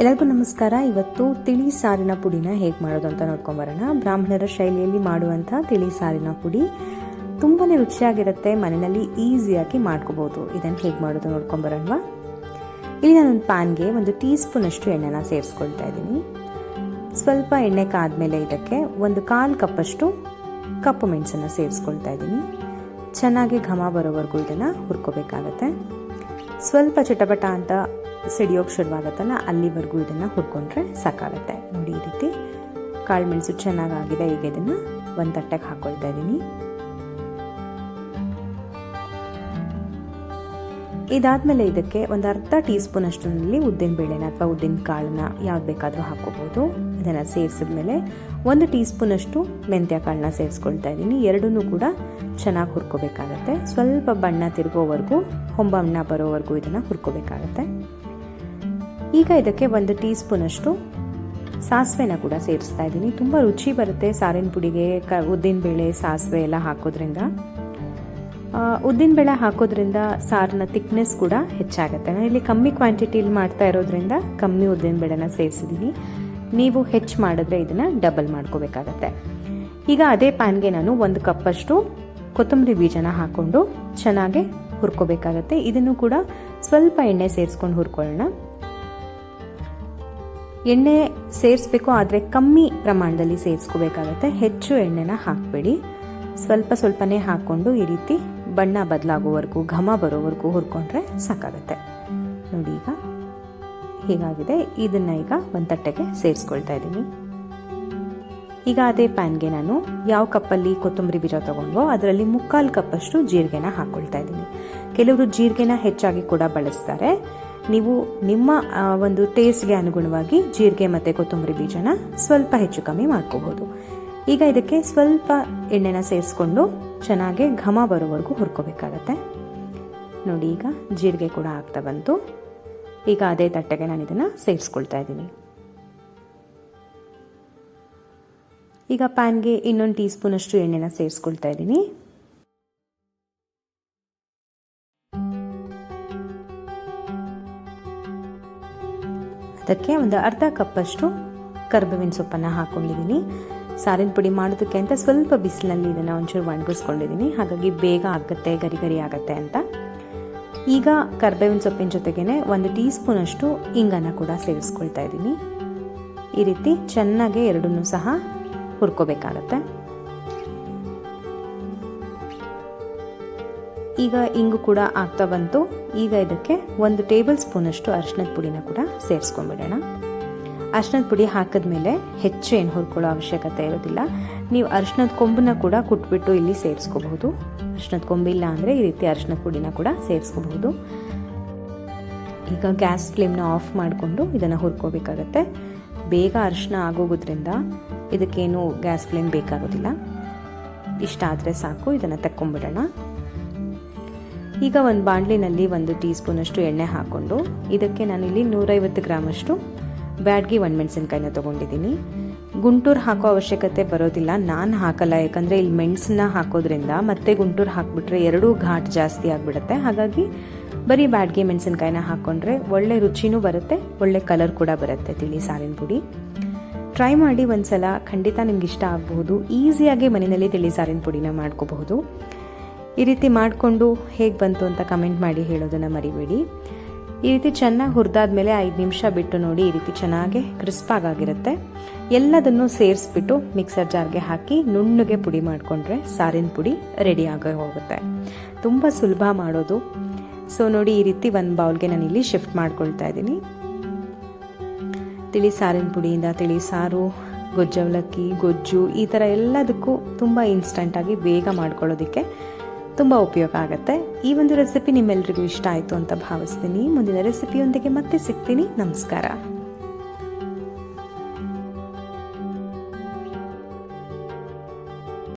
ಎಲ್ಲರಿಗೂ ನಮಸ್ಕಾರ. ಇವತ್ತು ತಿಳಿ ಸಾರಿನ ಪುಡಿನ ಹೇಗೆ ಮಾಡೋದು ಅಂತ ನೋಡ್ಕೊಂಬರೋಣ ಬ್ರಾಹ್ಮಣರ ಶೈಲಿಯಲ್ಲಿ ಮಾಡುವಂಥ ತಿಳಿ ಸಾರಿನ ಪುಡಿ ತುಂಬಾ ರುಚಿಯಾಗಿರುತ್ತೆ. ಮನೆಯಲ್ಲಿ ಈಸಿಯಾಗಿ ಮಾಡ್ಕೋಬೋದು. ಇದನ್ನು ಹೇಗೆ ಮಾಡೋದು ನೋಡ್ಕೊಂಬರೋಣವಾ ಇಲ್ಲಿ ನಾನೊಂದು ಪ್ಯಾನ್ಗೆ ಒಂದು ಟೀ ಸ್ಪೂನಷ್ಟು ಎಣ್ಣೆನ ಸೇರಿಸ್ಕೊಳ್ತಾ ಇದ್ದೀನಿ. ಸ್ವಲ್ಪ ಎಣ್ಣೆ ಕಾದ್ಮೇಲೆ ಇದಕ್ಕೆ ಒಂದು ಕಾಲು ಕಪ್ಪಷ್ಟು ಕಪ್ಪು ಮೆಣಸನ್ನು ಸೇರಿಸ್ಕೊಳ್ತಾ ಇದ್ದೀನಿ. ಚೆನ್ನಾಗಿ ಘಮ ಬರೋವರೆಗೂ ಇದನ್ನು ಹುರ್ಕೋಬೇಕಾಗತ್ತೆ. ಸ್ವಲ್ಪ ಚಟಪಟ ಅಂತ ಸಿಡಿಯೋಕೆ ಶುರುವಾಗತ್ತಲ್ಲ ಅಲ್ಲಿವರೆಗೂ ಇದನ್ನು ಹುರ್ಕೊಂಡ್ರೆ ಸಾಕಾಗುತ್ತೆ. ನೋಡಿ ಈ ರೀತಿ ಕಾಳು ಮೆಣಸು ಚೆನ್ನಾಗಾಗಿದೆ, ಈಗ ಇದನ್ನು ಒಂದು ತಟ್ಟೆಗೆ ಹಾಕ್ಕೊಳ್ತಾ ಇದ್ದೀನಿ ಇದಾದಮೇಲೆ ಇದಕ್ಕೆ ಒಂದು ಅರ್ಧ ಟೀ ಸ್ಪೂನ್ ಅಷ್ಟರಲ್ಲಿ ಉದ್ದಿನ ಬೇಳೆನ ಅಥವಾ ಉದ್ದಿನ ಕಾಳನ್ನ ಯಾವ್ದು ಬೇಕಾದರೂ ಹಾಕೋಬೋದು ಅದನ್ನು ಸೇರಿಸಿದ್ಮೇಲೆ ಒಂದು ಟೀ ಸ್ಪೂನಷ್ಟು ಮೆಂತ್ಯ ಕಾಳನ್ನ ಸೇರಿಸ್ಕೊಳ್ತಾ ಇದ್ದೀನಿ ಎರಡನ್ನೂ ಕೂಡ ಚೆನ್ನಾಗಿ ಹುರ್ಕೋಬೇಕಾಗತ್ತೆ. ಸ್ವಲ್ಪ ಬಣ್ಣ ತಿರುಗೋವರೆಗೂ, ಹೊಂಬಣ್ಣ ಬರೋವರೆಗೂ ಇದನ್ನು ಹುರ್ಕೋಬೇಕಾಗತ್ತೆ. ಈಗ ಇದಕ್ಕೆ ಒಂದು ಟೀ ಸ್ಪೂನಷ್ಟು ಸಾಸಿವೆನ ಕೂಡ ಸೇರಿಸ್ತಾ ಇದ್ದೀನಿ. ತುಂಬ ರುಚಿ ಬರುತ್ತೆ ಸಾರಿನ ಪುಡಿಗೆ, ಕ ಉದ್ದಿನಬೇಳೆ ಸಾಸಿವೆ ಎಲ್ಲ ಹಾಕೋದ್ರಿಂದ. ಉದ್ದಿನಬೇಳೆ ಹಾಕೋದ್ರಿಂದ ಸಾರಿನ ತಿಕ್ನೆಸ್ ಕೂಡ ಹೆಚ್ಚಾಗುತ್ತೆ. ನಾನು ಇಲ್ಲಿ ಕಮ್ಮಿ ಕ್ವಾಂಟಿಟಿಲಿ ಮಾಡ್ತಾ ಇರೋದ್ರಿಂದ ಕಮ್ಮಿ ಉದ್ದಿನಬೇಳೆನ ಸೇರಿಸಿದ್ದೀನಿ ನೀವು ಹೆಚ್ಚು ಮಾಡಿದ್ರೆ ಇದನ್ನು ಡಬಲ್ ಮಾಡ್ಕೋಬೇಕಾಗತ್ತೆ. ಈಗ ಅದೇ ಪ್ಯಾನ್ಗೆ ನಾನು ಒಂದು ಕಪ್ಪಷ್ಟು ಕೊತ್ತಂಬರಿ ಬೀಜನ ಹಾಕ್ಕೊಂಡು ಚೆನ್ನಾಗಿ ಹುರ್ಕೋಬೇಕಾಗತ್ತೆ. ಇದನ್ನು ಕೂಡ ಸ್ವಲ್ಪ ಎಣ್ಣೆ ಸೇರಿಸ್ಕೊಂಡು ಹುರ್ಕೊಳ್ಳೋಣ. ಎಣ್ಣೆ ಸೇರಿಸ್ಬೇಕು, ಆದರೆ ಕಮ್ಮಿ ಪ್ರಮಾಣದಲ್ಲಿ ಸೇರಿಸ್ಕೋಬೇಕಾಗತ್ತೆ. ಹೆಚ್ಚು ಎಣ್ಣೆನ ಹಾಕಬೇಡಿ. ಸ್ವಲ್ಪ ಸ್ವಲ್ಪನೇ ಹಾಕ್ಕೊಂಡು ಈ ರೀತಿ ಬಣ್ಣ ಬದಲಾಗೋವರೆಗೂ, ಘಮ ಬರೋವರೆಗೂ ಹುರ್ಕೊಂಡ್ರೆ ಸಾಕಾಗತ್ತೆ. ನೋಡಿ ಈಗ ಹೀಗಾಗಿದೆ. ಇದನ್ನ ಈಗ ಒಂದು ತಟ್ಟೆಗೆ ಸೇರಿಸ್ಕೊಳ್ತಾ ಇದ್ದೀನಿ. ಈಗ ಅದೇ ಪ್ಯಾನ್ಗೆ ನಾನು ಯಾವ ಕಪ್ಪಲ್ಲಿ ಕೊತ್ತಂಬರಿ ಬೀಜ ತೊಗೊಂಡೋ ಅದರಲ್ಲಿ ಮುಕ್ಕಾಲು ಕಪ್ಪಷ್ಟು ಜೀರಿಗೆನ ಹಾಕ್ಕೊಳ್ತಾ ಇದ್ದೀನಿ. ಕೆಲವರು ಜೀರಿಗೆನ ಹೆಚ್ಚಾಗಿ ಕೂಡ ಬಳಸ್ತಾರೆ. ನೀವು ನಿಮ್ಮ ಒಂದು ಟೇಸ್ಟ್ಗೆ ಅನುಗುಣವಾಗಿ ಜೀರಿಗೆ ಮತ್ತು ಕೊತ್ತಂಬರಿ ಬೀಜನ ಸ್ವಲ್ಪ ಹೆಚ್ಚು ಕಮ್ಮಿ ಮಾಡ್ಕೋಬಹುದು ಈಗ ಇದಕ್ಕೆ ಸ್ವಲ್ಪ ಎಣ್ಣೆನ ಸೇರಿಸ್ಕೊಂಡು ಚೆನ್ನಾಗಿ ಘಮ ಬರೋವರೆಗೂ ಹುರ್ಕೋಬೇಕಾಗತ್ತೆ. ನೋಡಿ, ಈಗ ಜೀರಿಗೆ ಕೂಡ ಆಗ್ತಾ ಬಂತು. ಈಗ ಅದೇ ತಟ್ಟೆಗೆ ನಾನು ಇದನ್ನು ಸೇರಿಸ್ಕೊಳ್ತಾ ಇದ್ದೀನಿ. ಈಗ ಪ್ಯಾನ್ಗೆ ಇನ್ನೊಂದು ಟೀ ಸ್ಪೂನಷ್ಟು ಎಣ್ಣೆನ ಸೇರಿಸ್ಕೊಳ್ತಾ ಇದ್ದೀನಿ. ಅದಕ್ಕೆ ಒಂದು ಅರ್ಧ ಕಪ್ಪಷ್ಟು ಕರ್ಬೇವಿನ ಸೊಪ್ಪನ್ನು ಹಾಕ್ಕೊಂಡಿದ್ದೀನಿ ಸಾರಿನ ಪುಡಿ ಮಾಡೋದಕ್ಕೆ ಅಂತ ಸ್ವಲ್ಪ ಬಿಸಿಲಲ್ಲಿ ಇದನ್ನು ಒಂಚೂರು ಒಣಗಿಸ್ಕೊಂಡಿದ್ದೀನಿ. ಹಾಗಾಗಿ ಬೇಗ ಆಗುತ್ತೆ, ಗರಿ ಗರಿ ಆಗುತ್ತೆ ಅಂತ. ಈಗ ಕರ್ಬೇವಿನ ಸೊಪ್ಪಿನ ಜೊತೆಗೇ ಒಂದು ಟೀ ಸ್ಪೂನಷ್ಟು ಇಂಗನ್ನು ಕೂಡ ಸೇರಿಸ್ಕೊಳ್ತಾ ಇದ್ದೀನಿ. ಈ ರೀತಿ ಚೆನ್ನಾಗಿ ಎರಡನ್ನೂ ಸಹ ಹುರ್ಕೋಬೇಕಾಗತ್ತೆ. ಈಗ ಇಂಗು ಕೂಡ ಆಗ್ತಾ ಬಂತು. ಈಗ ಇದಕ್ಕೆ ಒಂದು ಟೇಬಲ್ ಸ್ಪೂನಷ್ಟು ಅರಶಿನದ ಪುಡಿನ ಕೂಡ ಸೇರಿಸ್ಕೊಂಡ್ಬಿಡೋಣ ಅರಶಿನದ ಪುಡಿ ಹಾಕಿದ್ಮೇಲೆ ಹೆಚ್ಚು ಏನು ಹುರ್ಕೊಳ್ಳೋ ಅವಶ್ಯಕತೆ ಇರೋದಿಲ್ಲ. ನೀವು ಅರಶಿನದ ಕೊಂಬನ್ನ ಕೂಡ ಕುಟ್ಬಿಟ್ಟು ಇಲ್ಲಿ ಸೇರಿಸ್ಕೋಬಹುದು. ಅರಿಶಿನದ ಕೊಂಬಿಲ್ಲ ಅಂದರೆ ಈ ರೀತಿ ಅರಿಶಿನದ ಪುಡಿನ ಕೂಡ ಸೇರಿಸ್ಕೋಬಹುದು. ಈಗ ಗ್ಯಾಸ್ ಫ್ಲೇಮ್ನ ಆಫ್ ಮಾಡಿಕೊಂಡು ಇದನ್ನು ಹುರ್ಕೋಬೇಕಾಗತ್ತೆ. ಬೇಗ ಅರಿಶಿನ ಆಗೋಗೋದ್ರಿಂದ ಇದಕ್ಕೇನು ಗ್ಯಾಸ್ ಫ್ಲೇಮ್ ಬೇಕಾಗೋದಿಲ್ಲ. ಇಷ್ಟ ಆದರೆ ಸಾಕು, ಇದನ್ನು ತಕ್ಕೊಂಬಿಡೋಣ. ಈಗ ಒಂದು ಬಾಣಲಿನಲ್ಲಿ ಒಂದು ಟೀ ಸ್ಪೂನಷ್ಟು ಎಣ್ಣೆ ಹಾಕ್ಕೊಂಡು ಇದಕ್ಕೆ ನಾನಿಲ್ಲಿ ನೂರೈವತ್ತು ಗ್ರಾಮಷ್ಟು ಬ್ಯಾಡ್ಗಿ ಒಣಮೆಣಸಿನ್ಕಾಯಿನ ತೊಗೊಂಡಿದ್ದೀನಿ. ಗುಂಟೂರು ಹಾಕೋ ಅವಶ್ಯಕತೆ ಬರೋದಿಲ್ಲ, ನಾನು ಹಾಕಲ್ಲ, ಯಾಕಂದರೆ ಇಲ್ಲಿ ಮೆಣಸನ್ನ ಹಾಕೋದ್ರಿಂದ ಮತ್ತೆ ಗುಂಟೂರು ಹಾಕಿಬಿಟ್ರೆ ಎರಡೂ ಘಾಟ್ ಜಾಸ್ತಿ ಆಗಿಬಿಡುತ್ತೆ. ಹಾಗಾಗಿ ಬರೀ ಬ್ಯಾಡ್ಗಿ ಮೆಣಸಿನ್ಕಾಯಿನ ಹಾಕ್ಕೊಂಡ್ರೆ ಒಳ್ಳೆ ರುಚಿನೂ ಬರುತ್ತೆ, ಒಳ್ಳೆ ಕಲರ್ ಕೂಡ ಬರುತ್ತೆ ತಿಳಿ ಸಾರಿನ ಪುಡಿ. ಟ್ರೈ ಮಾಡಿ ಒಂದ್ಸಲ, ಖಂಡಿತ ನಿಮ್ಗೆ ಇಷ್ಟ ಆಗಬಹುದು. ಈಸಿಯಾಗಿ ಮನೆಯಲ್ಲಿ ತಿಳಿ ಸಾರಿನ ಪುಡಿನ ಮಾಡ್ಕೋಬಹುದು. ಈ ರೀತಿ ಮಾಡಿಕೊಂಡು ಹೇಗೆ ಬಂತು ಅಂತ ಕಮೆಂಟ್ ಮಾಡಿ ಹೇಳೋದನ್ನು ಮರಿಬೇಡಿ. ಈ ರೀತಿ ಚೆನ್ನಾಗಿ ಹುರಿದಾದ್ಮೇಲೆ ಐದು ನಿಮಿಷ ಬಿಟ್ಟು ನೋಡಿ ಈ ರೀತಿ ಚೆನ್ನಾಗಿ ಕ್ರಿಸ್ಪಾಗಿರುತ್ತೆ ಎಲ್ಲದನ್ನು ಸೇರಿಸ್ಬಿಟ್ಟು ಮಿಕ್ಸರ್ ಜಾರ್ಗೆ ಹಾಕಿ ನುಣ್ಣಗೆ ಪುಡಿ ಮಾಡಿಕೊಂಡ್ರೆ ಸಾರಿನ ಪುಡಿ ರೆಡಿ ಆಗಿ ಹೋಗುತ್ತೆ. ತುಂಬ ಸುಲಭ ಮಾಡೋದು. ಸೊ ನೋಡಿ ಈ ರೀತಿ ಒಂದು ಬೌಲ್ಗೆ ನಾನು ಇಲ್ಲಿ ಶಿಫ್ಟ್ ಮಾಡ್ಕೊಳ್ತಾ ಇದ್ದೀನಿ. ತಿಳಿ ಸಾರಿನ ಪುಡಿಯಿಂದ, ತಿಳಿ ಸಾರು ಗೊಜ್ಜವಲಕ್ಕಿ ಗೊಜ್ಜು ಈ ಥರ ಎಲ್ಲದಕ್ಕೂ ತುಂಬ ಇನ್ಸ್ಟಂಟಾಗಿ ಬೇಗ ಮಾಡ್ಕೊಳ್ಳೋದಕ್ಕೆ ತುಂಬ ಉಪಯೋಗ ಆಗುತ್ತೆ. ಈ ಒಂದು ರೆಸಿಪಿ ನಿಮ್ಮೆಲ್ಲರಿಗೂ ಇಷ್ಟ ಆಯಿತು ಅಂತ ಭಾವಿಸ್ತೀನಿ. ಮುಂದಿನ ರೆಸಿಪಿಯೊಂದಿಗೆ ಮತ್ತೆ ಸಿಗ್ತೀನಿ. ನಮಸ್ಕಾರ.